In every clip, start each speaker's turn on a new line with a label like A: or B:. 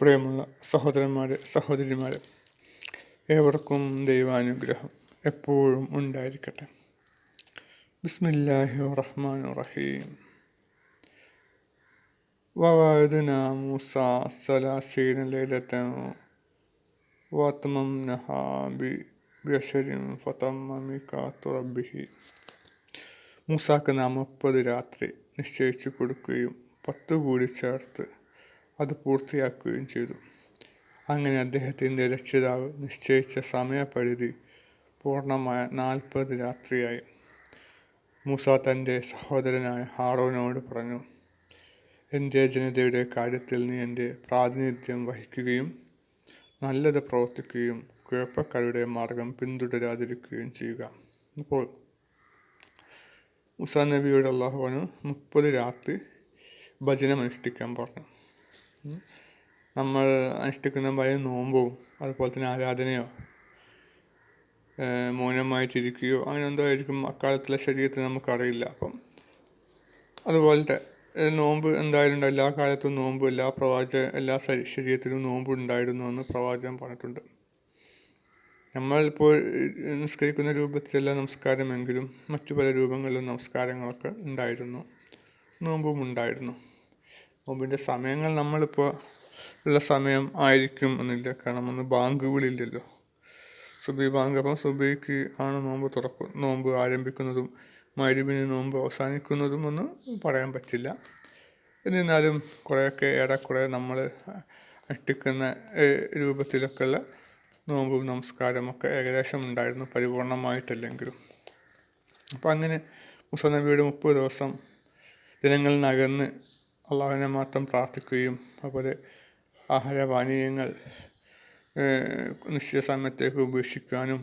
A: പ്രിയമുള്ള സഹോദരന്മാരെ സഹോദരിമാരെ ഏവർക്കും ദൈവാനുഗ്രഹം എപ്പോഴും ഉണ്ടായിരിക്കട്ടെ. ബിസ്മില്ലാഹി റഹ്മാൻ റഹീം. വവായതിന മൂസ സലാസീന ലൈലത്തൻ വാത്മം നഹാബി ബിയശരിം ഫതമ്മ മിക്കാത്തു റബ്ബിഹി. മൂസാക്ക് നാം മുപ്പത് രാത്രി നിശ്ചയിച്ചു കൊടുക്കുകയും പത്തു കൂടി ചേർത്ത് അത് പൂർത്തിയാക്കുകയും ചെയ്തു. അങ്ങനെ അദ്ദേഹത്തിന്റെ രക്ഷിതാവ് നിശ്ചയിച്ച സമയപരിധി പൂർണമായ നാൽപ്പത് രാത്രിയായി. മൂസ തന്റെ സഹോദരനായ ഹാറോനോട് പറഞ്ഞു എന്റെ ജനതയുടെ കാര്യത്തിൽ നീ എന്റെ പ്രാതിനിധ്യം വഹിക്കുകയും നല്ലത് പ്രവർത്തിക്കുകയും കുഴപ്പക്കാരുടെ മാർഗം പിന്തുടരാതിരിക്കുകയും ചെയ്യുക. അപ്പോൾ മുസാ നബിയോട് അള്ളാഹുവിന് മുപ്പത് രാത്രി ഭജനമനുഷ്ഠിക്കാൻ പറഞ്ഞു. നമ്മൾ അനുഷ്ഠിക്കുന്ന പല നോമ്പോ അതുപോലെ തന്നെ ആരാധനയോ മൗനമായി ചിരിക്കുകയോ അങ്ങനെ എന്തോ ആയിരിക്കും അക്കാലത്തിലെ ശരീരത്തിൽ നമുക്കറിയില്ല. അപ്പം അതുപോലത്തെ നോമ്പ് എന്തായാലും എല്ലാ കാലത്തും നോമ്പ് എല്ലാ പ്രവാചക എല്ലാ ശരീരത്തിലും നോമ്പ് ഉണ്ടായിരുന്നു എന്ന് പ്രവാചകൻ പറഞ്ഞിട്ടുണ്ട്. നമ്മളിപ്പോൾ നിസ്കരിക്കുന്ന രൂപത്തിലല്ല നമസ്കാരമെങ്കിലും മറ്റു പല രൂപങ്ങളിലും നമസ്കാരങ്ങളൊക്കെ ഉണ്ടായിരുന്നു. നോമ്പും ഉണ്ടായിരുന്നു. നോമ്പിന്റെ സമയങ്ങൾ നമ്മളിപ്പോൾ ഉള്ള സമയം ആയിരിക്കും എന്നില്ല. കാരണം ഒന്ന് ബാങ്ക് വിളിയില്ലല്ലോ സുബി ബാങ്ക് അപ്പം സുബിക്ക് ആണ് നോമ്പ് തുറക്കും നോമ്പ് ആരംഭിക്കുന്നതും മരുവിന് നോമ്പ് അവസാനിക്കുന്നതും ഒന്നും പറയാൻ പറ്റില്ല. എന്നിരുന്നാലും കുറേയൊക്കെ ഏറെക്കുറെ നമ്മൾ അട്ടിക്കുന്ന രൂപത്തിലൊക്കെയുള്ള നോമ്പും നമസ്കാരമൊക്കെ ഏകദേശം ഉണ്ടായിരുന്നു പരിപൂർണമായിട്ടല്ലെങ്കിലും. അപ്പോൾ അങ്ങനെ മുസനബിയുടെ മുപ്പത് ദിവസം ദിനങ്ങളിനകന്ന് അള്ളാഹുവിനെ മാത്രം പ്രാർത്ഥിക്കുകയും അതുപോലെ ആഹാരപാനീയങ്ങൾ നിശ്ചിത സമയത്തേക്ക് ഉപേക്ഷിക്കാനും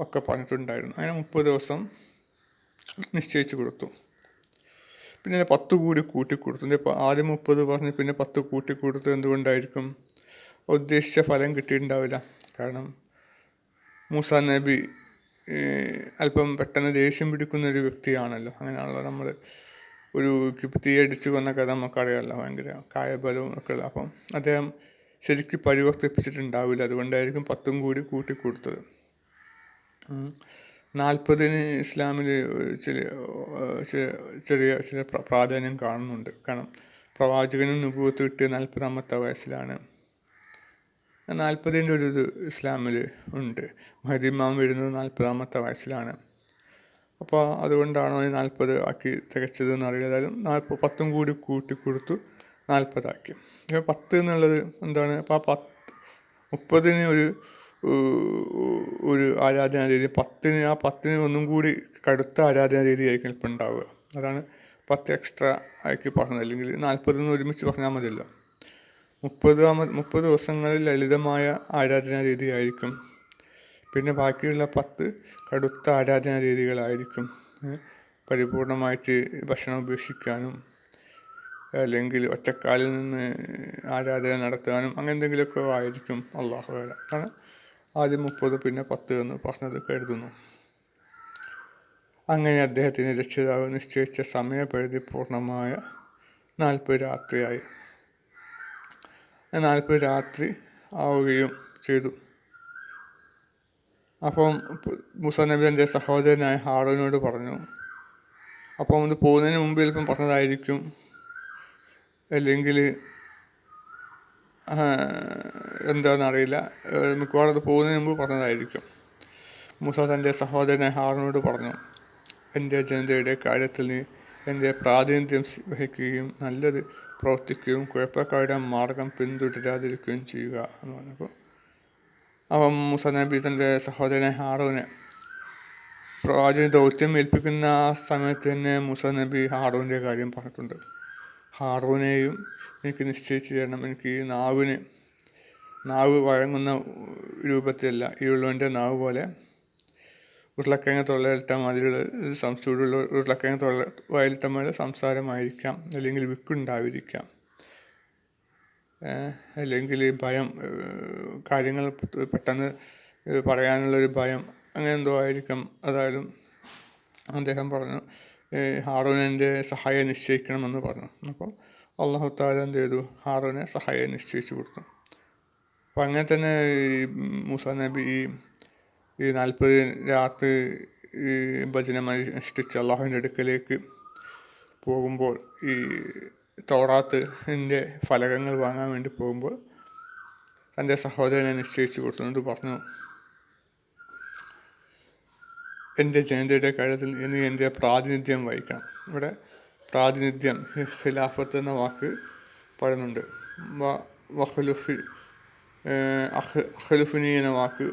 A: ഒക്കെ പറഞ്ഞിട്ടുണ്ടായിരുന്നു. അങ്ങനെ മുപ്പത് ദിവസം നിശ്ചയിച്ചു കൊടുത്തു. പിന്നെ പത്ത് കൂടി കൂട്ടിക്കൊടുത്തു. ഇപ്പോൾ ആദ്യം മുപ്പത് പറഞ്ഞ് പിന്നെ പത്ത് കൂട്ടിക്കൊടുത്തു എന്തുകൊണ്ടായിരിക്കും? ഉദ്ദേശിച്ച ഫലം കിട്ടിയിട്ടുണ്ടാവില്ല. കാരണം മൂസ നബി അല്പം പെട്ടെന്ന് ദേഷ്യം പിടിക്കുന്ന ഒരു വ്യക്തിയാണല്ലോ. അങ്ങനെയാണല്ലോ നമ്മൾ ഒരു തീയടിച്ചു കൊന്ന കഥ നമുക്കറിയാമല്ലോ ഭയങ്കര കായബലവും ഒക്കെ ഉള്ള അപ്പം അദ്ദേഹം ശരിക്കും പരിവർത്തിപ്പിച്ചിട്ടുണ്ടാവില്ല. അതുകൊണ്ടായിരിക്കും പത്തും കൂടി കൂട്ടിക്കൊടുത്തത്. നാൽപ്പതിന് ഇസ്ലാമിൽ ചില ചെറിയ ചില പ്രാധാന്യം കാണുന്നുണ്ട്. കാരണം പ്രവാചകനും നുപൂത്ത് കിട്ടിയ നാൽപ്പതാമത്തെ വയസ്സിലാണ്. നാൽപ്പതിന്റെ ഒരു ഇത് ഇസ്ലാമിൽ ഉണ്ട്. മഹദിമാം വരുന്നത് നാൽപ്പതാമത്തെ വയസ്സിലാണ്. അപ്പോൾ അതുകൊണ്ടാണോ ഈ നാൽപ്പത് ആക്കി തികച്ചതെന്ന് എന്ന് ഏതായാലും നാൽപ്പത് പത്തും കൂടി കൂട്ടി കൊടുത്തു നാൽപ്പതാക്കി. ഇപ്പോൾ പത്ത് എന്നുള്ളത് എന്താണ്? അപ്പോൾ ആ പത്ത് മുപ്പതിന് ഒരു ഒരു ആരാധനാ രീതി പത്തിന് ആ പത്തിന് ഒന്നും കൂടി കടുത്ത ആരാധനാ രീതി ആയിരിക്കും ഇപ്പം ഉണ്ടാവുക. അതാണ് പത്ത് എക്സ്ട്രാ ആക്കി പറഞ്ഞത്. അല്ലെങ്കിൽ നാൽപ്പതിന് ഒരുമിച്ച് പറഞ്ഞാൽ മതിയല്ലോ. മുപ്പത് മുപ്പത് ദിവസങ്ങളിൽ ലളിതമായ ആരാധനാ രീതി ആയിരിക്കും പിന്നെ ബാക്കിയുള്ള പത്ത് കടുത്ത ആരാധനാ രീതികളായിരിക്കും പരിപൂർണമായിട്ട് ഭക്ഷണം ഉപേക്ഷിക്കാനും അല്ലെങ്കിൽ ഒറ്റക്കാലിൽ നിന്ന് ആരാധന നടത്താനും അങ്ങനെ എന്തെങ്കിലുമൊക്കെ ആയിരിക്കും അള്ളാഹു വേല കാരണം ആദ്യം മുപ്പത് പിന്നെ പത്ത് എന്ന് പറഞ്ഞത് കരുതുന്നു. അങ്ങനെ അദ്ദേഹത്തിന് രക്ഷിതാവ് നിശ്ചയിച്ച സമയപരിധി പൂർണമായ നാൽപ്പത് രാത്രിയായി. നാൽപ്പത് രാത്രി ആവുകയും ചെയ്തു. അപ്പം മുസ നബി എന്റെ സഹോദരനായ ഹാറൂനോട് പറഞ്ഞു അപ്പം ഇത് പോകുന്നതിന് മുമ്പ് ചിലപ്പം പറഞ്ഞതായിരിക്കും. അല്ലെങ്കിൽ എന്താണെന്നറിയില്ല. മിക്കവാറും അത് പോകുന്നതിന് മുമ്പ് പറഞ്ഞതായിരിക്കും. മുസ തന്റെ സഹോദരനായ ഹാറിനോട് പറഞ്ഞു എന്റെ ജനതയുടെ കാര്യത്തിൽ നീ എന്റെ പ്രാതിനിധ്യം വഹിക്കുകയും നല്ലത് പ്രവർത്തിക്കുകയും കുഴപ്പക്കാരുടെ മാർഗം പിന്തുടരാതിരിക്കുകയും ചെയ്യുക എന്ന് പറഞ്ഞപ്പോൾ അപ്പം മുസ നബി തന്റെ സഹോദരനെ ഹാറൂനെ പ്രവാചക ദൗത്യം ഏൽപ്പിക്കുന്ന ആ സമയത്ത് തന്നെ മുസ നബി ഹാറൂന്റെ കാര്യം പറഞ്ഞിട്ടുണ്ട്. ഹാറൂനെയും എനിക്ക് നിശ്ചയിച്ചു തരണം. എനിക്ക് നാവിന് നാവ് വഴങ്ങുന്ന രൂപത്തിലല്ല. ഈ ഉള്ളവന്റെ നാവ് പോലെ ഉരുളക്കിഴങ്ങ് തൊള്ളയിലിട്ട മതിലുള്ള ചൂടുള്ള ഉരുളക്കിഴങ്ങ് തൊള്ള വയലിട്ട മതി സംസാരമായിരിക്കാം. അല്ലെങ്കിൽ വിക്കുണ്ടായിരിക്കാം. അല്ലെങ്കിൽ ഭയം കാര്യങ്ങൾ പെട്ടെന്ന് പറയാനുള്ളൊരു ഭയം അങ്ങനെ എന്തോ ആയിരിക്കാം. അതായാലും അദ്ദേഹം പറഞ്ഞു ഹാറൂൻ സഹായം നിശ്ചയിക്കണമെന്ന് പറഞ്ഞു. അപ്പോൾ അള്ളാഹു താല എന്ത് ചെയ്തു? ഹാറൂനെ സഹായം നിശ്ചയിച്ചു കൊടുത്തു. അപ്പം അങ്ങനെ തന്നെ ഈ മൂസ നബി ഈ ഈ നാൽപ്പത് രാത്രി ഈ ഭജനമായി അനുഷ്ഠിച്ച് അള്ളാഹുവിന്റെ അടുക്കലേക്ക് പോകുമ്പോൾ ഈ തൗറാത്തിന്റെ ഫലകങ്ങൾ വാങ്ങാൻ വേണ്ടി പോകുമ്പോൾ തന്റെ സഹോദരനെ നിശ്ചയിച്ചു കൊടുത്തുകൊണ്ട് പറഞ്ഞു എന്റെ ജനതയുടെ കാര്യത്തിൽ ഇനി എന്റെ പ്രാതിനിധ്യം വഹിക്കണം. ഇവിടെ പ്രാതിനിധ്യം ഖിലാഫത്ത് എന്ന വാക്ക് പറയുന്നുണ്ട്. വ- വഖലുഫി ഏഹ് അഹ് അഖലുഫിനി എന്ന വാക്ക്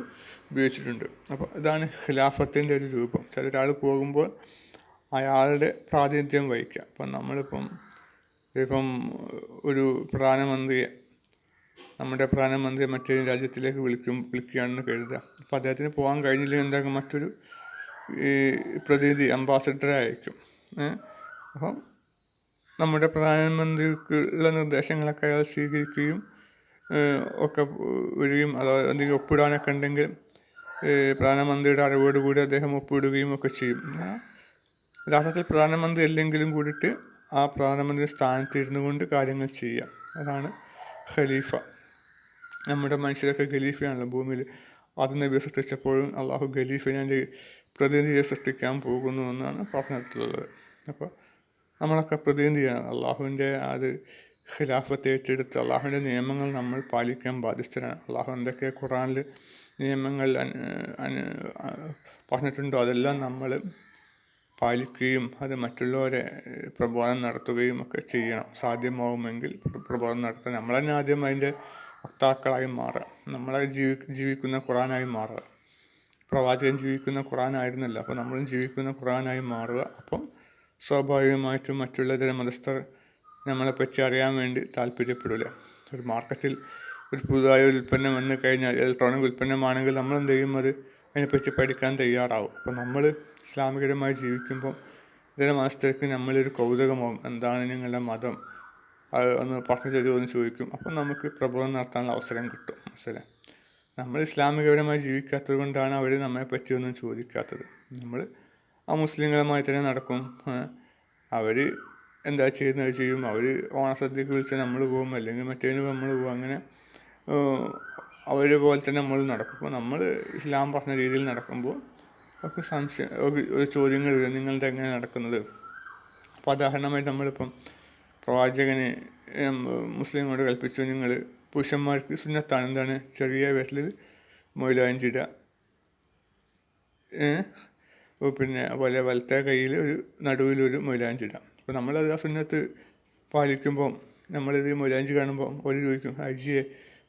A: ഉപയോഗിച്ചിട്ടുണ്ട്. അപ്പോൾ ഇതാണ് ഖിലാഫത്തിന്റെ ഒരു രൂപം. ചില ഒരാൾ പോകുമ്പോൾ അയാളുടെ പ്രാതിനിധ്യം വഹിക്കുക. അപ്പം നമ്മളിപ്പം ഇപ്പം ഒരു പ്രധാനമന്ത്രിയെ നമ്മുടെ പ്രധാനമന്ത്രിയെ മറ്റൊരു രാജ്യത്തിലേക്ക് വിളിക്കും വിളിക്കുകയാണെന്ന് കരുതുക. അപ്പോൾ അദ്ദേഹത്തിന് പോകാൻ കഴിഞ്ഞില്ലെങ്കിൽ എന്താക്കും മറ്റൊരു പ്രതിനിധി അംബാസഡറെ അയക്കും ഏ? അപ്പം നമ്മുടെ പ്രധാനമന്ത്രിക്കുള്ള നിർദ്ദേശങ്ങളൊക്കെ അയാൾ സ്വീകരിക്കുകയും ഒക്കെ വരികയും അതോ എന്തെങ്കിലും ഒപ്പിടാനൊക്കെ ഉണ്ടെങ്കിൽ പ്രധാനമന്ത്രിയുടെ അറിവോടുകൂടി അദ്ദേഹം ഒപ്പിടുകയും ഒക്കെ ചെയ്യും. യഥാർത്ഥത്തിൽ പ്രധാനമന്ത്രി അല്ലെങ്കിലും കൂടിയിട്ട് ആ പ്രധാനമന്ത്രി സ്ഥാനത്ത് ഇരുന്നു കൊണ്ട് കാര്യങ്ങൾ ചെയ്യാം. അതാണ് ഖലീഫ. നമ്മുടെ മനുഷ്യരൊക്കെ ഖലീഫയാണല്ലോ ഭൂമിയിൽ. അത് നബിയെ സൃഷ്ടിച്ചപ്പോഴും അള്ളാഹു ഖലീഫിനെ പ്രതിനിധിയെ സൃഷ്ടിക്കാൻ പോകുന്നു എന്നാണ് പറഞ്ഞിട്ടുള്ളത്. അപ്പോൾ നമ്മളൊക്കെ പ്രതിനിധിയാണ് അള്ളാഹുവിന്റെ അത് ഖിലാഫത്ത് ഏറ്റെടുത്ത് അള്ളാഹുവിന്റെ നിയമങ്ങൾ നമ്മൾ പാലിക്കാൻ ബാധ്യസ്ഥരാണ്. അള്ളാഹു എന്തൊക്കെ ഖുറാനിൽ നിയമങ്ങൾ പറഞ്ഞിട്ടുണ്ടോ അതെല്ലാം നമ്മൾ പാലിക്കുകയും അത് മറ്റുള്ളവരെ പ്രബോധനം നടത്തുകയും ഒക്കെ ചെയ്യണം. സാധ്യമാവുമെങ്കിൽ പ്ര- പ്രബോധനം നടത്താൻ നമ്മൾ തന്നെ ആദ്യം അതിന്റെ വക്താക്കളായി മാറുക. നമ്മളെ ജീവി ജീവിക്കുന്ന ഖുറാനായി മാറുക. പ്രവാചകൻ ജീവിക്കുന്ന ഖുറാനായിരുന്നല്ലോ അപ്പോൾ നമ്മളും ജീവിക്കുന്ന ഖുറാനായി മാറുക. അപ്പം സ്വാഭാവികമായിട്ടും മറ്റുള്ള ചില മതസ്ഥർ നമ്മളെപ്പറ്റി അറിയാൻ വേണ്ടി താല്പര്യപ്പെടില്ല ഒരു മാർക്കറ്റിൽ ഒരു പുതുതായ ഒരു ഉൽപ്പന്നം വന്നു കഴിഞ്ഞാൽ ഇലക്ട്രോണിക് ഉൽപ്പന്നമാണെങ്കിൽ നമ്മൾ എന്ത് ചെയ്യും? അത് അതിനെപ്പറ്റി പഠിക്കാൻ തയ്യാറാവും. അപ്പോൾ നമ്മൾ ഇസ്ലാമികരമായി ജീവിക്കുമ്പോൾ ഇതര മതസ്ഥർക്ക് നമ്മളൊരു കൗതുകമാവും എന്താണ് നിങ്ങളുടെ മതം അത് ഒന്ന് പറഞ്ഞു തരുമോ എന്ന് ചോദിക്കും. അപ്പം നമുക്ക് പ്രബോധനം നടത്താനുള്ള അവസരം കിട്ടും. മനസ്സിലായി? നമ്മൾ ഇസ്ലാമികപരമായി ജീവിക്കാത്തത് കൊണ്ടാണ് അവർ നമ്മെ പറ്റിയൊന്നും ചോദിക്കാത്തത്. നമ്മൾ ആ മുസ്ലിങ്ങളുമായി തന്നെ നടക്കും. അവർ എന്താ ചെയ്യുന്നത് ചെയ്യും. അവർ ഓണസദ്യക്ക് വിളിച്ചാൽ നമ്മൾ പോകും. അല്ലെങ്കിൽ മറ്റേതിന് നമ്മൾ പോകും. അങ്ങനെ അവരെ പോലെ തന്നെ നമ്മൾ നടക്കും. അപ്പോൾ നമ്മൾ ഇസ്ലാം പറഞ്ഞ രീതിയിൽ നടക്കുമ്പോൾ ഒക്കെ സംശയം ഒരു- ചോദ്യങ്ങൾ വരും. നിങ്ങളുടെ എങ്ങനെ നടക്കുന്നത്? അപ്പോൾ ഉദാഹരണമായിട്ട് നമ്മളിപ്പം പ്രവാചകനെ മുസ്ലിങ്ങളോട് കൽപ്പിച്ചു. നിങ്ങൾ പുരുഷന്മാർക്ക് സുന്നത്താണ്. എന്താണ്? ചെറിയ വീട്ടിൽ മൊയിലാഞ്ചിടുക ഏ? ഓ, പിന്നെ അതുപോലെ വലത്തെ കയ്യിൽ ഒരു നടുവിലൊരു മൊയിലാഞ്ചിടാം അപ്പോൾ നമ്മളത് ആ സുന്നത്ത് പാലിക്കുമ്പം നമ്മളിത് മൊയിലാഞ്ചി കാണുമ്പോൾ ഒരു ചോദിക്കും അജിയെ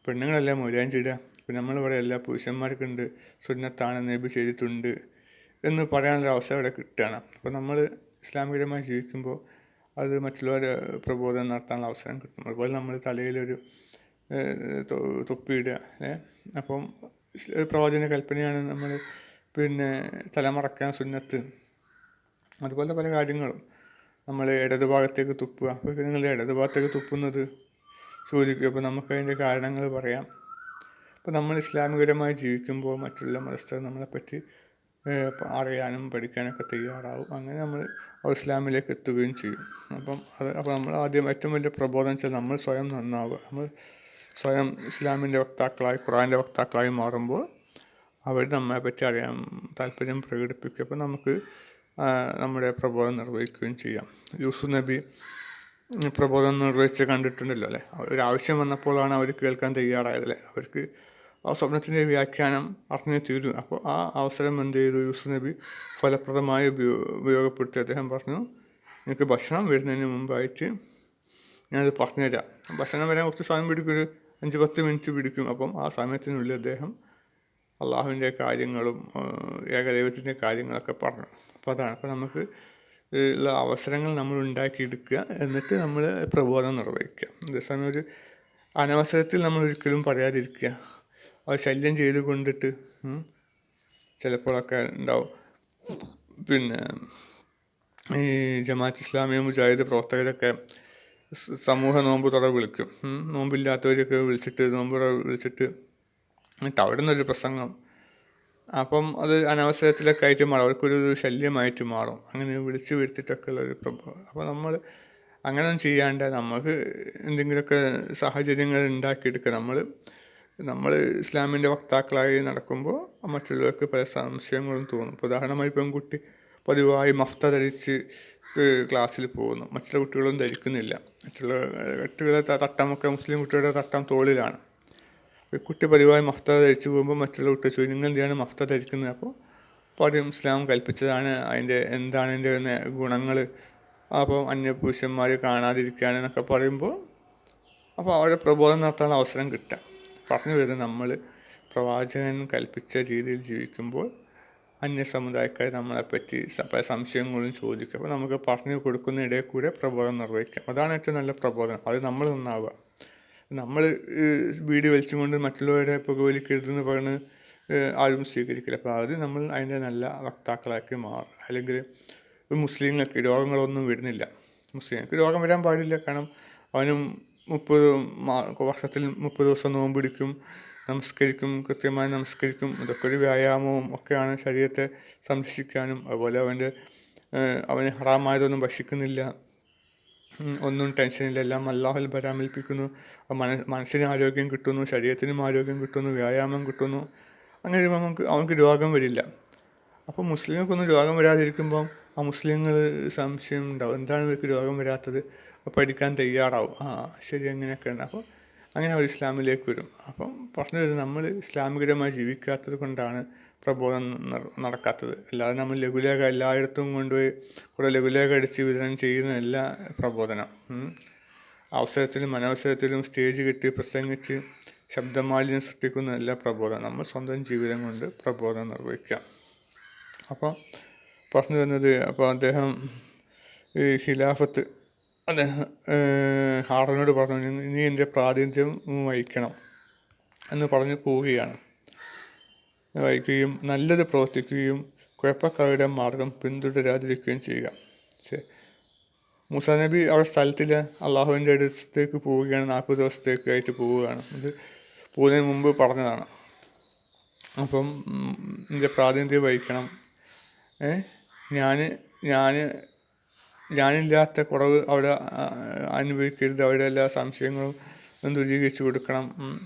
A: പെണ്ണുങ്ങളല്ല മൊയിലാഞ്ചിടുക അപ്പോൾ നമ്മൾ പറയല്ല പുരുഷന്മാർക്കുണ്ട് സുന്നത്താണ് നബി ചെയ്തിട്ടുണ്ട്. എന്ന് പറയാനുള്ള അവസരം ഇവിടെ കിട്ടുകയാണ്. അപ്പോൾ നമ്മൾ ഇസ്ലാമികരമായി ജീവിക്കുമ്പോൾ അത് മറ്റുള്ളവരെ പ്രബോധനം നടത്താനുള്ള അവസരം കിട്ടും. അതുപോലെ നമ്മൾ തലയിലൊരു തൊപ്പിയിടുക? അപ്പം പ്രവചന കൽപ്പനയാണ് നമ്മൾ പിന്നെ തലമറക്കാൻ സുന്നത്ത്. അതുപോലെ പല കാര്യങ്ങളും. നമ്മൾ ഇടതുഭാഗത്തേക്ക് തുപ്പുക. അപ്പോൾ നിങ്ങൾ ഇടതുഭാഗത്തേക്ക് തുപ്പുന്നത് ചോദിക്കുക അപ്പോൾ നമുക്ക് അതിന്റെ കാരണങ്ങൾ പറയാം. അപ്പോൾ നമ്മൾ ഇസ്ലാമികരമായി ജീവിക്കുമ്പോൾ മറ്റുള്ള മതസ്ഥർ നമ്മളെപ്പറ്റി അറിയാനും പഠിക്കാനൊക്കെ തയ്യാറാവും. അങ്ങനെ നമ്മൾ ഇസ്ലാമിലേക്ക് എത്തുകയും ചെയ്യും. അപ്പം അത് അപ്പം നമ്മൾ ആദ്യം ഏറ്റവും വലിയ പ്രബോധനം വെച്ചാൽ നമ്മൾ സ്വയം നന്നാവുക. നമ്മൾ സ്വയം ഇസ്ലാമിന്റെ വക്താക്കളായി ഖുറാന്റെ വക്താക്കളായി മാറുമ്പോൾ അവർ നമ്മളെ പറ്റി അറിയാൻ താല്പര്യം പ്രകടിപ്പിക്കും അപ്പോൾ നമുക്ക് നമ്മുടെ പ്രബോധനം നിർവഹിക്കുകയും ചെയ്യാം. യൂസു നബി പ്രബോധം പ്രബോധനം നിർവഹിച്ച് കണ്ടിട്ടുണ്ടല്ലോ അല്ലേ? ഒരു ആവശ്യം വന്നപ്പോഴാണ് അവർ കേൾക്കാൻ തയ്യാറായതല്ലേ അവർക്ക് ആ സ്വപ്നത്തിന്റെ വ്യാഖ്യാനം അറിഞ്ഞേ തീരും. അപ്പോൾ ആ അവസരം എന്ത് ചെയ്തു? യൂസുഫ് നബി ഫലപ്രദമായി ഉപയോഗ ഉപയോഗപ്പെടുത്തി. അദ്ദേഹം പറഞ്ഞു എനിക്ക് ഭക്ഷണം വരുന്നതിന് മുമ്പായിട്ട് ഞാനത് പറഞ്ഞുതരാം. ഭക്ഷണം വരാൻ കുറച്ച് സമയം പിടിക്കും. ഒരു അഞ്ച് പത്ത് മിനിറ്റ് പിടിക്കും. അപ്പം ആ സമയത്തിനുള്ളിൽ അദ്ദേഹം അള്ളാഹുവിന്റെ കാര്യങ്ങളും ഏകദൈവത്തിന്റെ കാര്യങ്ങളൊക്കെ പറഞ്ഞു. അപ്പോൾ അതാണ്. അപ്പോൾ നമുക്ക് ഉള്ള അവസരങ്ങൾ നമ്മൾ ഉണ്ടാക്കിയെടുക്കുക. എന്നിട്ട് നമ്മൾ പ്രബോധനം നിർവഹിക്കുക. അതേസമയം ഒരു അനവസരത്തിൽ നമ്മൾ ഒരിക്കലും പറയാതിരിക്കുക. അത് ശല്യം ചെയ്ത് കൊണ്ടിട്ട് ചിലപ്പോഴൊക്കെ ഉണ്ടാവും. പിന്നെ ഈ ജമാഅത്ത് ഇസ്ലാമിയ മുജാഹിദ് പ്രവർത്തകരൊക്കെ സമൂഹ നോമ്പ് തുറ വിളിക്കും. നോമ്പില്ലാത്തവരൊക്കെ വിളിച്ചിട്ട് നോമ്പ് തുറ വിളിച്ചിട്ട് എന്നിട്ട് അവിടെ നിന്നൊരു പ്രസംഗം. അപ്പം അത് അനവസരത്തിലൊക്കെ ആയിട്ട് മാറും. അവർക്കൊരു ശല്യമായിട്ട് മാറും. അങ്ങനെ വിളിച്ചു വരുത്തിയിട്ടൊക്കെ ഉള്ള ഒരു അപ്പം അപ്പോൾ നമ്മൾ അങ്ങനെയൊന്നും ചെയ്യാണ്ട് നമുക്ക് എന്തെങ്കിലുമൊക്കെ സാഹചര്യങ്ങൾ ഉണ്ടാക്കിയെടുക്കുക. നമ്മൾ നമ്മൾ ഇസ്ലാമിന്റെ വക്താക്കളായി നടക്കുമ്പോൾ മറ്റുള്ളവർക്ക് പല സംശയങ്ങളും തോന്നും. ഇപ്പോൾ ഉദാഹരണമായി പെൺകുട്ടി പതിവായി മഫ്ത ധരിച്ച് ക്ലാസ്സിൽ പോകുന്നു. മറ്റുള്ള കുട്ടികളൊന്നും ധരിക്കുന്നില്ല. മറ്റുള്ള കുട്ടികളുടെ കുട്ടികളെ തട്ടമൊക്കെ മുസ്ലിം കുട്ടികളുടെ തട്ടം തോളിലാണ്. കുട്ടി പതിവായി മഫ്ത ധരിച്ചു പോകുമ്പോൾ മറ്റുള്ള കുട്ടി ചോദിച്ചു നിങ്ങൾ എന്തിനാണ് മഫ്ത ധരിക്കുന്നത്? അപ്പോൾ പറയും ഇസ്ലാം കൽപ്പിച്ചതാണ്. അതിന്റെ എന്താണ് അതിന്റെ ഗുണങ്ങൾ? അപ്പോൾ അന്യപുരുഷന്മാർ കാണാതിരിക്കാനെന്നൊക്കെ പറയുമ്പോൾ അപ്പോൾ അവരെ പ്രബോധനം നടത്താനുള്ള അവസരം കിട്ടുക. പറഞ്ഞു വരുന്നത് നമ്മൾ പ്രവാചകൻ കൽപ്പിച്ച രീതിയിൽ ജീവിക്കുമ്പോൾ അന്യ സമുദായക്കാർ നമ്മളെപ്പറ്റി പല സംശയങ്ങളും ചോദിക്കും. അപ്പോൾ നമുക്ക് പറഞ്ഞു കൊടുക്കുന്ന ഇടയിൽ കൂടെ പ്രബോധനം നിർവഹിക്കാം. അതാണ് ഏറ്റവും നല്ല പ്രബോധനം. അത് നമ്മൾ നന്നാവുക. നമ്മൾ വീട് വലിച്ചുകൊണ്ട് മറ്റുള്ളവരെ പുകവലിക്കരുതെന്ന് പറഞ്ഞ് ആരും സ്വീകരിക്കില്ല. അപ്പോൾ അത് നമ്മൾ അതിന്റെ നല്ല വക്താക്കളാക്കി മാറും. അല്ലെങ്കിൽ മുസ്ലിങ്ങൾക്ക് രോഗങ്ങളൊന്നും വരുന്നില്ല. മുസ്ലിങ്ങൾക്ക് രോഗം വരാൻ പാടില്ല. കാരണം അവനും മുപ്പത് വർഷത്തിൽ മുപ്പത് ദിവസം നോമ്പ് പിടിക്കും നമസ്കരിക്കും കൃത്യമായി നമസ്കരിക്കും. ഇതൊക്കെ ഒരു വ്യായാമവും ഒക്കെയാണ് ശരീരത്തെ സംരക്ഷിക്കാനും അതുപോലെ അവന്റെ അവന് ഹറാമായതൊന്നും ഭക്ഷിക്കുന്നില്ല. ഒന്നും ടെൻഷനില്ല എല്ലാം അല്ലാഹുൽ ബരാമേൽപ്പിക്കുന്നു മന മനസ്സിന് ആരോഗ്യം കിട്ടുന്നു ശരീരത്തിനും ആരോഗ്യം കിട്ടുന്നു വ്യായാമം കിട്ടുന്നു. അങ്ങനെ വരുമ്പോൾ നമുക്ക് അവനക്ക് രോഗം വരില്ല. അപ്പോൾ മുസ്ലിങ്ങൾക്കൊന്നും രോഗം വരാതിരിക്കുമ്പം ആ മുസ്ലിങ്ങൾ സംശയം ഉണ്ടാവും. എന്താണ് ഇവർക്ക് രോഗം വരാത്തത്? പഠിക്കാൻ തയ്യാറാവും. ആ ശരി അങ്ങനെയൊക്കെയാണ് അപ്പോൾ അങ്ങനെ അവർ ഇസ്ലാമിലേക്ക് വരും. അപ്പം പ്രശ്നം വരുന്നത് നമ്മൾ ഇസ്ലാമികരമായി ജീവിക്കാത്തത് കൊണ്ടാണ് പ്രബോധനം നടക്കാത്തത്. അല്ലാതെ നമ്മൾ ലഘുലേഖ എല്ലായിടത്തും കൊണ്ടുപോയി കൂടെ ലഘുലേഖ അടിച്ച് വിതരണം ചെയ്യുന്നതല്ല പ്രബോധനം. അവസരത്തിലും അനവസരത്തിലും സ്റ്റേജ് കിട്ടി പ്രസംഗിച്ച് ശബ്ദമാലിന്യം സൃഷ്ടിക്കുന്നതല്ല പ്രബോധനം. നമ്മൾ സ്വന്തം ജീവിതം കൊണ്ട് പ്രബോധനം നിർവഹിക്കാം. അപ്പോൾ പറഞ്ഞു വരുന്നത് അപ്പോൾ അദ്ദേഹം ഈ ഖിലാഫത്ത് അദ്ദേഹം ഹാർഡനോട് പറഞ്ഞു നീ എന്റെ പ്രാതിനിധ്യം വഹിക്കണം എന്ന് പറഞ്ഞ് പോവുകയാണ്. വഹിക്കുകയും നല്ലത് പ്രവർത്തിക്കുകയും കുഴപ്പക്കാരുടെ മാർഗം പിന്തുടരാതിരിക്കുകയും ചെയ്യുക. പക്ഷേ മൂസാ നബി അവിടെ സ്ഥലത്തിൽ അള്ളാഹുവിന്റെ അടുത്തേക്ക് പോവുകയാണ് നാൽപ്പത് ദിവസത്തേക്ക് ആയിട്ട് പോവുകയാണ്. ഇത് പോകുന്നതിന് മുമ്പ് പറഞ്ഞതാണ്. അപ്പം എന്റെ പ്രാതിനിധ്യം വഹിക്കണം. ഞാൻ ഞാൻ ഞാനില്ലാത്ത കുറവ് അവിടെ അനുഭവിക്കരുത്. അവിടെ എല്ലാ സംശയങ്ങളും ദൂരീകരിച്ച് കൊടുക്കണം.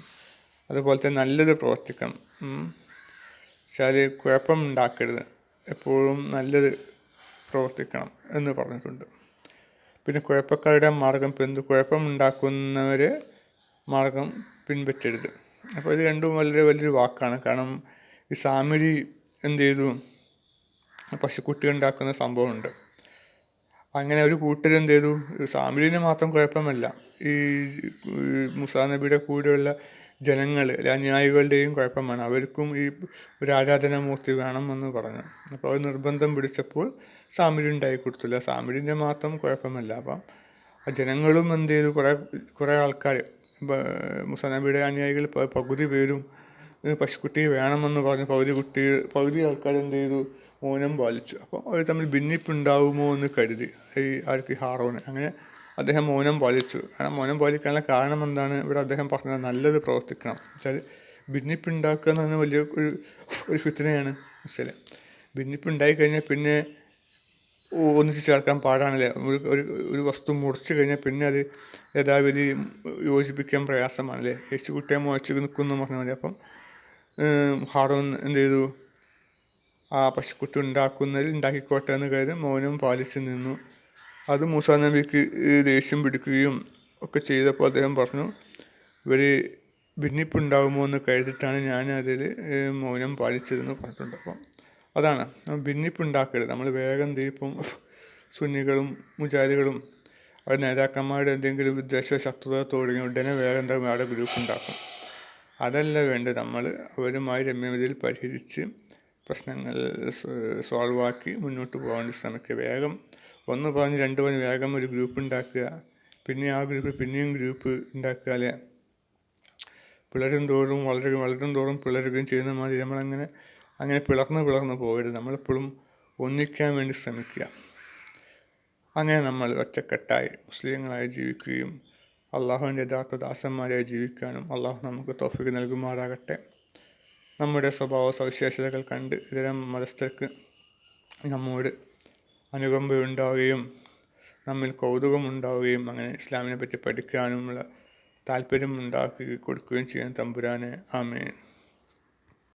A: അതുപോലെ തന്നെ നല്ലത് പ്രവർത്തിക്കണം. വെച്ചാൽ കുഴപ്പം ഉണ്ടാക്കരുത്. എപ്പോഴും നല്ലത് പ്രവർത്തിക്കണം എന്ന് പറഞ്ഞിട്ടുണ്ട്. പിന്നെ കുഴപ്പക്കാരുടെ മാർഗം പിന്തു കുഴപ്പമുണ്ടാക്കുന്നവരെ മാർഗം പിൻപറ്റരുത്. അപ്പോൾ ഇത് രണ്ടും വളരെ വലിയൊരു വാക്കാണ്. കാരണം ഈ സാമിരി എന്ത് ചെയ്തു? പശുക്കുട്ടി ഉണ്ടാക്കുന്ന സംഭവമുണ്ട്. അങ്ങനെ ഒരു കൂട്ടർ എന്ത് ചെയ്തു? സാമിലിന് മാത്രം കുഴപ്പമല്ല. ഈ മുസാ നബിയുടെ കൂടെയുള്ള ജനങ്ങൾ അനുയായികളുടെയും കുഴപ്പമാണ്. അവർക്കും ഈ ഒരു ആരാധനാമൂർത്തി എന്ന് പറഞ്ഞു. അപ്പോൾ അത് നിർബന്ധം പിടിച്ചപ്പോൾ സാമിരി ഉണ്ടായി കൊടുത്തില്ല. സാമിലിന്റെ മാത്രം കുഴപ്പമല്ല. അപ്പം ആ ജനങ്ങളും എന്ത് ചെയ്തു? കുറേ കുറേ ആൾക്കാർ മുസാ നബിയുടെ അനുയായികൾ പകുതി പേരും പശുക്കുട്ടി വേണമെന്ന് പറഞ്ഞ് പകുതി കുട്ടി പകുതി ആൾക്കാർ എന്ത് ചെയ്തു? മൗനം പാലിച്ചു. അപ്പോൾ അവർ തമ്മിൽ ഭിന്നിപ്പുണ്ടാവുമോ എന്ന് കരുതി. ഈ ആർക്ക്? ഹാറോന്. അങ്ങനെ അദ്ദേഹം മോനം പാലിച്ചു. കാരണം മോനം പാലിക്കാനുള്ള കാരണം എന്താണ്? ഇവിടെ അദ്ദേഹം പറഞ്ഞത് നല്ലത് പ്രവർത്തിക്കണം. വെച്ചാൽ ഭിന്നിപ്പുണ്ടാക്കുക എന്ന് പറഞ്ഞാൽ വലിയ ഒരു ഒരു ഫിത്തനയാണ്. മനസ്സിലെ ഭിന്നിപ്പുണ്ടായി കഴിഞ്ഞാൽ പിന്നെ ഒന്നിച്ച് ചേർക്കാൻ പാടാണല്ലേ? ഒരു ഒരു വസ്തു മുറിച്ചു കഴിഞ്ഞാൽ പിന്നെ അത് യഥാവിധി യോജിപ്പിക്കാൻ പ്രയാസമാണല്ലേ? യേശു കുട്ടിയെ മുളച്ച് നിൽക്കുന്നു പറഞ്ഞാൽ മതി. അപ്പം ഹാറോൻ എന്ത് ചെയ്തു? ആ പശുക്കുട്ടി ഉണ്ടാക്കുന്നതിൽ ഉണ്ടാക്കിക്കോട്ടെ എന്ന് കരുതി മൗനം പാലിച്ചു നിന്നു. അത് മൂസാ നബിക്ക് ദേഷ്യം പിടിക്കുകയും ഒക്കെ ചെയ്തപ്പോൾ അദ്ദേഹം പറഞ്ഞു ഇവർ ഭിന്നിപ്പുണ്ടാകുമോ എന്ന് കരുതിയിട്ടാണ് ഞാൻ അതിൽ മൗനം പാലിച്ചതെന്ന് പറഞ്ഞിട്ടുണ്ട്. അപ്പം അതാണ്. ഭിന്നിപ്പുണ്ടാക്കരുത്. നമ്മൾ വേഗം ഇപ്പം സുന്നികളും മുജാരികളും അവരുടെ നേതാക്കന്മാരുടെ എന്തെങ്കിലും ഉദ്ദേശ ശത്രുത തുടങ്ങി ഉടനെ വേഗം തന്നെ അവിടെ ഗ്രൂപ്പ് ഉണ്ടാക്കും അതല്ല വേണ്ടത്. നമ്മൾ അവരുമായി രമ്യതയിൽ പരിഹരിച്ച് പ്രശ്നങ്ങൾ സോൾവ് ആക്കി മുന്നോട്ട് പോകാൻ ശ്രമിക്കുക. വേഗം ഒന്ന് പറഞ്ഞ് രണ്ട് പറഞ്ഞ് വേഗം ഒരു ഗ്രൂപ്പ് ഉണ്ടാക്കുക. പിന്നെ ആ ഗ്രൂപ്പ് പിന്നെയും ഗ്രൂപ്പ് ഉണ്ടാക്കുക പിളരും തോറും വളരെ വളരും തോറും പിളരുകയും ചെയ്യുന്ന മാതിരി നമ്മളങ്ങനെ അങ്ങനെ പിളർന്ന് പിളർന്ന് പോകരുത്. നമ്മളെപ്പോഴും ഒന്നിക്കാൻ വേണ്ടി ശ്രമിക്കുക. അങ്ങനെ നമ്മൾ ഒറ്റക്കെട്ടായി മുസ്ലിങ്ങളായി ജീവിക്കുകയും അള്ളാഹുവിന്റെ യഥാർത്ഥ ദാസന്മാരായി ജീവിക്കാനും അള്ളാഹു നമുക്ക് തോഫിക്ക് നൽകുമാറാകട്ടെ. നമ്മുടെ സ്വഭാവ സവിശേഷതകൾ കണ്ട് ഇതരം മതസ്ഥർക്ക് നമ്മോട് അനുകമ്പയുണ്ടാവുകയും നമ്മിൽ കൗതുകമുണ്ടാവുകയും അങ്ങനെ ഇസ്ലാമിനെ പറ്റി പഠിക്കാനുമുള്ള താല്പര്യം ഉണ്ടാക്കി കൊടുക്കുകയും ചെയ്യാൻ തമ്പുരാനെ. ആമേൻ.